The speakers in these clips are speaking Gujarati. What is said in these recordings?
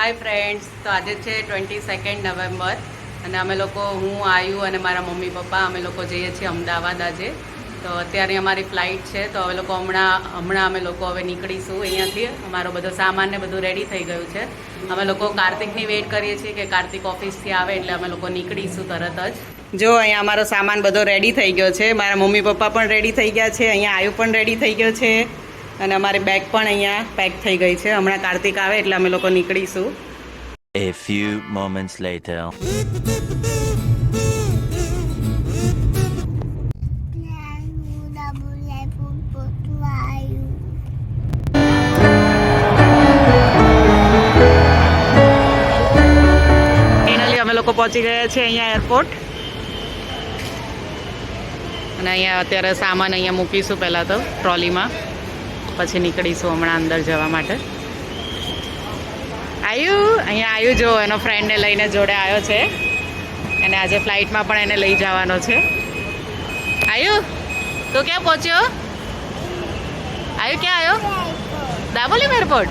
હાય ફ્રેન્ડ્સ તો આજે છે ટ્વેન્ટી સેકન્ડ નવેમ્બર અને અમે લોકો, હું, આયુ અને મારા મમ્મી, પપ્પા, અમે લોકો જઈએ છીએ અમદાવાદ આજે. તો અત્યારે અમારી ફ્લાઇટ છે, તો હવે લોકો હમણાં હમણાં અમે લોકો હવે નીકળીશું અહીંયાથી. અમારો બધો સામાન ને બધું રેડી થઈ ગયું છે. અમે લોકો કાર્તિકની વેઇટ કરીએ છીએ કે કાર્તિક ઓફિસથી આવે એટલે અમે લોકો નીકળીશું તરત જ. જો અહીંયા અમારો સામાન બધો રેડી થઈ ગયો છે. મારા મમ્મી, પપ્પા પણ રેડી થઈ ગયા છે. અહીંયા આયુ પણ રેડી થઈ ગયો છે. અને અમારી બેગ પણ અહીંયા પેક થઈ ગઈ છે. હમણાં કાર્તિક આવે એટલે અમે લોકો નીકળીશું. A few moments later. લોકો પહોંચી ગયા છીએ અહીંયા એરપોર્ટ અને અહીંયા અત્યારે સામાન અહીંયા મૂકીશું પહેલાં તો ટ્રોલીમાં પછી નીકળીશું હમણાં અંદર જવા માટે. આયુ, અહીંયા આયુ જો, એનો ફ્રેન્ડને લઈને જોડે આવ્યો છે. અને આજે ફ્લાઇટમાં પણ એને લઈ જવાનો છે. આયુ, તો ક્યાં પહોંચ્યો? આયુ, ક્યાં આવ્યો દાબોલીમ એરપોર્ટ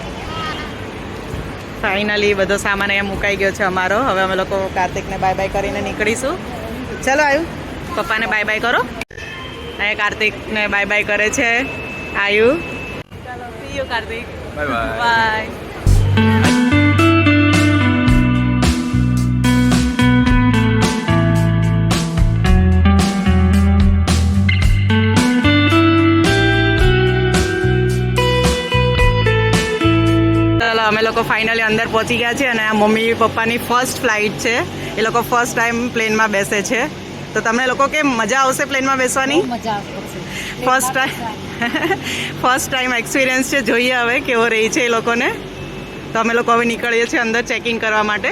ફાઇનલી બધો સામાન અહીંયા મુકાઈ ગયો છે અમારો. હવે અમે લોકો કાર્તિકને બાય બાય કરીને નીકળીશું. ચલો આયુ, પપ્પાને બાય બાય કરો. અહીંયા કાર્તિકને બાય બાય કરે છે. આયુ. You Kartik bye bye bye અમે લોકો ફાઇનલી અંદર પહોંચી ગયા છે અને આ મમ્મી પપ્પાની ફર્સ્ટ ફ્લાઇટ છે. એ લોકો ફર્સ્ટ ટાઈમ પ્લેનમાં બેસે છે. તો તમને લોકો કેમ મજા આવશે પ્લેનમાં બેસવાની? First time first time experience છે. જોઈએ હવે કેવો રહી છે એ લોકોને. તો અમે લોકો હવે નીકળીએ છીએ અંદર ચેકિંગ કરવા માટે.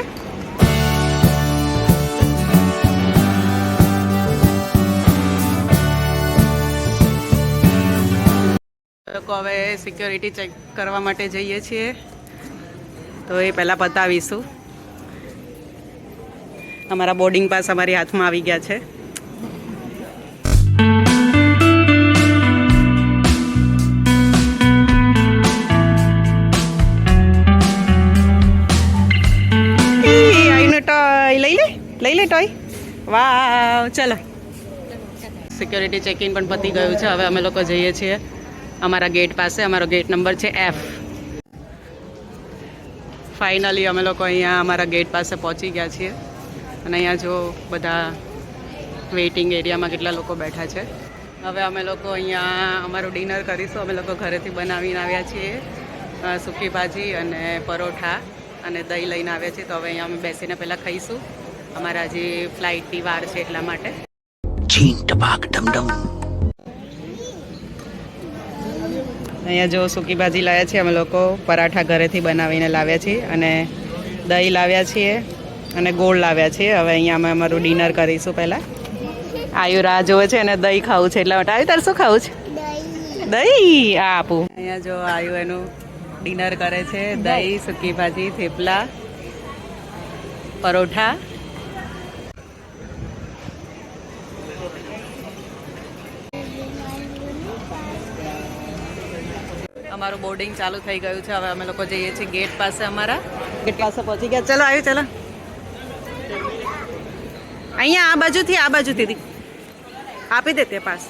લોકો હવે સિક્યોરિટી ચેક કરવા માટે જઈએ છીએ. તો એ પહેલાં બતાવીશું. અમારા બોર્ડિંગ પાસ અમારી હાથમાં આવી ગયા છે. લે ટોય વાવ ચલો. સિક્યોરિટી ચેકિંગ પણ પતી ગયું છે. હવે અમે લોકો જઈએ છીએ અમારા ગેટ પાસે. અમારો ગેટ નંબર છે એફ ફાઇનલી અમે લોકો અહીંયા અમારા ગેટ પાસે પહોંચી ગયા છીએ. અને અહીંયા જો બધા વેઇટિંગ એરિયામાં કેટલા લોકો બેઠા છે. હવે અમે લોકો અહીંયા અમારું ડિનર કરીશું. અમે લોકો ઘરેથી બનાવીને આવ્યા છીએ. સૂકી ભાજી અને પરોઠા અને દહીં લઈને આવ્યા છીએ. તો હવે અહીંયા અમે બેસીને પહેલાં ખાઈશું. અમારા જે ફ્લાઇટની વાર છે એટલા માટે. tabak dum dum. અહીંયા જો સૂકી ભાજી લાવ્યા છીએ અમે લોકો પરાઠા ઘરેથી બનાવીને લાવ્યા છીએ અને દહીં લાવ્યા છીએ અને ગોળ લાવ્યા છીએ. હવે અહીંયા અમે અમારું ડિનર કરીશું પહેલાં. આયુ રાહ જોવે છે અને દહીં ખાવું છે. એટલા માટે. આવ્યું તારે શું ખાવું છે? દહીં. આ આપું. અહીંયા જો આયુ એનું ડિનર કરે છે. દહીં. સૂકી ભાજી થેપલા પરોઠા. અમારું બોર્ડિંગ ચાલુ થઈ ગયું છે. હવે અમે લોકો જઈએ છીએ ગેટ પાસે અમારા. ગેટ પાસે પહોંચી ગયા. ચલો આવ્યું ચલો. અહીંયા આ બાજુથી આ બાજુથી, દીદી. આપી દે તે પાસ.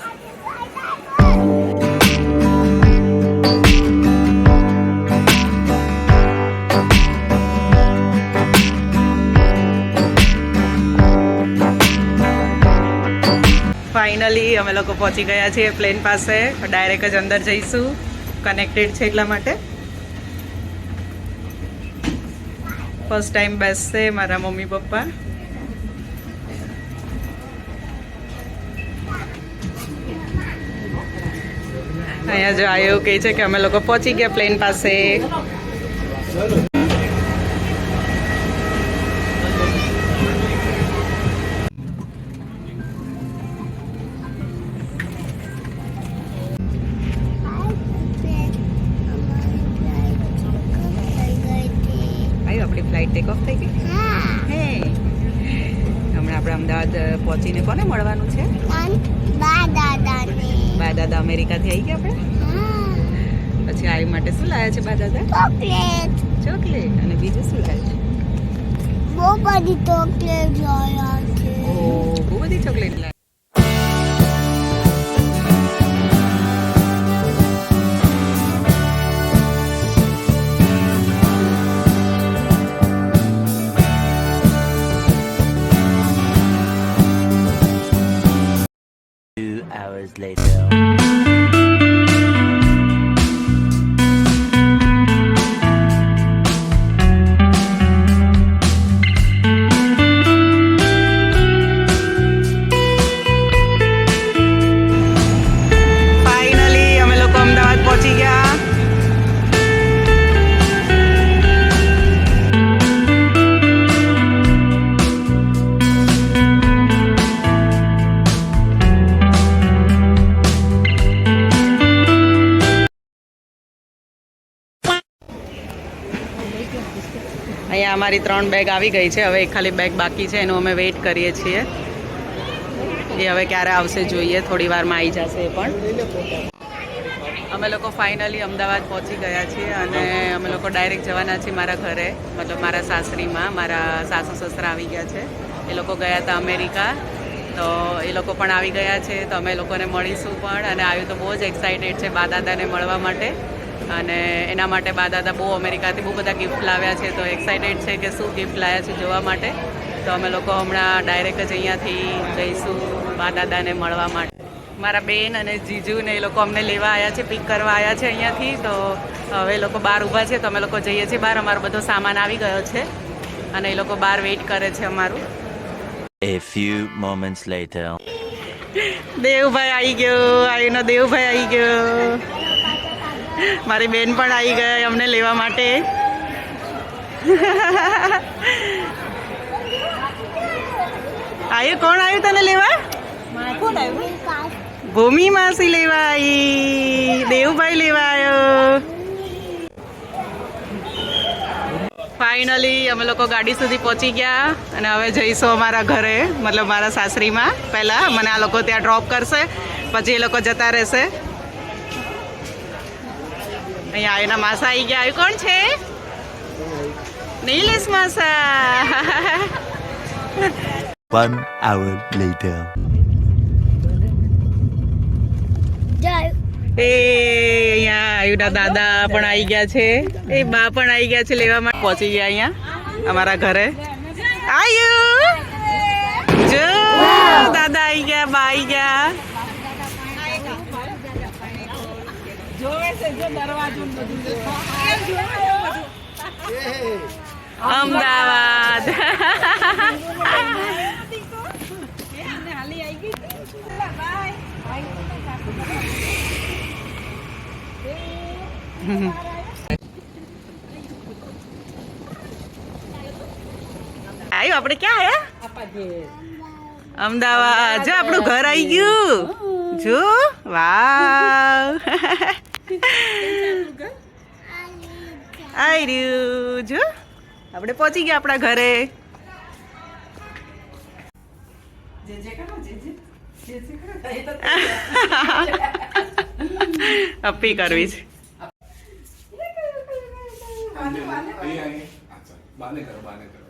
ફાઇનલી અમે લોકો પહોંચી ગયા છીએ પ્લેન પાસે. ડાયરેક્ટ જ અંદર જઈશું. કનેક્ટેડ છે એટલા માટે. ફર્સ્ટ ટાઈમ બેસશે મારા મમ્મી પપ્પા. અહીંયા જો આવ્યો કહે છે કે અમે લોકો પહોંચી ગયા પ્લેન પાસે. ફ્લાઇટ ટેક ઓફ થઈ ગઈ હે. હમણાં આપણે અમદાવાદ પહોંચીને કોને મળવાનું છે? બા દાદાને. બા દાદા અમેરિકાથી આવી ગયા આપણે? પછી આવી માટે શું લાવ્યા છે બા દાદા? ચોકલેટ. ચોકલેટ. અને બીજું શું લાવ્યું બહુ બધી ચોકલેટ લાવ્યા છે. ઓ બહુ બધી ચોકલેટ લાવી years later. અમારી ત્રણ બેગ આવી ગઈ છે. હવે એક ખાલી બેગ બાકી છે. એનું અમે વેઇટ કરીએ છીએ. એ હવે ક્યારે આવશે જોઈએ. થોડી વારમાં આવી જશે એ પણ. અમે લોકો ફાઇનલી અમદાવાદ પહોંચી ગયા છીએ અને અમે લોકો ડાયરેક્ટ જવાના છીએ મારા ઘરે. મતલબ મારા સાસરીમાં. મારા સાસુ સસરા આવી ગયા છે. એ લોકો ગયા હતા અમેરિકા. તો એ લોકો પણ આવી ગયા છે. તો અમે લોકોને મળીશું પણ. અને આવ્યું તો બહુ જ એક્સાઇટેડ છે બા દાદાને મળવા માટે. અને એના માટે બા દાદા બહુ અમેરિકાથી બહુ બધા ગિફ્ટ લાવ્યા છે. તો એક્સાઇટેડ છે કે શું ગિફ્ટ લાવ્યા છે જોવા માટે. તો અમે લોકો હમણાં ડાયરેક્ટ જ અહીંયાથી જઈશું બા દાદાને મળવા માટે. મારા બેન અને જીજુને એ લોકો અમને લેવા આવ્યા છે પિક કરવા આવ્યા છે અહીંયાથી. તો હવે એ લોકો બહાર ઊભા છે તો અમે લોકો જઈએ છીએ બહાર. અમારો બધો સામાન આવી ગયો છે અને એ લોકો બહાર વેઇટ કરે છે અમારું. A few moments later. Devbhai આવી ગયો આઈનો દેવભાઈ આવી ગયો. મારી બેન પણ આવી ગયા અમને લેવા માટે. આવ્યું કોણ આવ્યું તને લેવા? ભૂમિ માસી લેવા આવી દેવભાઈ લેવા આવ્યો ફાઇનલી અમે લોકો ગાડી સુધી પહોંચી ગયા અને હવે જઈશું અમારા ઘરે, મતલબ મારા સાસરીમાં. પહેલાં મને આ લોકો ત્યાં ડ્રોપ કરશે, પછી એ લોકો જતા રહેશે. અહીંયા એના માસા આવી ગયા. આવ્યું કોણ છે? નીલેશ માસા. One hour later. એ અહીંયા આયુના દાદા પણ આવી ગયા છે. એ બા પણ આવી ગયા છે લેવા માટે. પહોંચી ગયા અહીંયા અમારા ઘરે. આયુ! જો દાદા આવી ગયા બા આવી ગયા. અમદાવાદ. આવ્યું આપણે ક્યાં આયા અમદાવાદ. જો આપણું ઘર આવી ગયું. જો વાવ. આવી રહ્યું જો આપણે પહોંચી ગયા આપણા ઘરે. અપ્પી કરવી છે. બાને કરો બાને કરો.